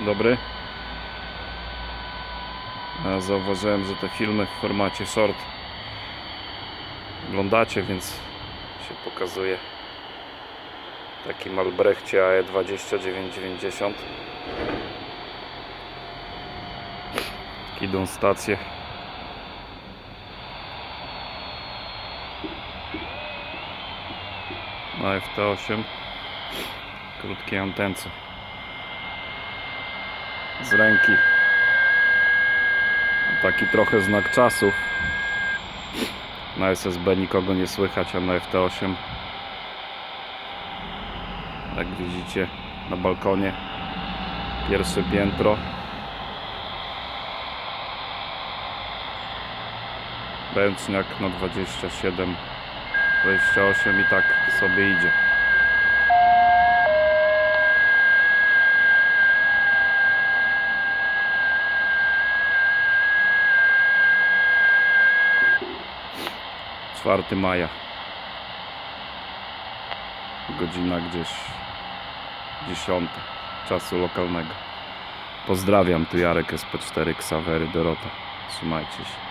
Dobry. Ja zauważyłem, że te filmy w formacie short oglądacie, więc się pokazuje taki Malbrechcie E AE 2990 idą stacje. Na FT8 krótkiej antence z ręki. Taki trochę znak czasów. Na SSB nikogo nie słychać, a na FT8 jak widzicie na balkonie pierwsze piętro. Bęczniak na 27 28 i tak sobie idzie Czwarty maja. Godzina gdzieś 10 czasu lokalnego. Pozdrawiam tu Jarek SP4 Ksawery Dorota. Trzymajcie się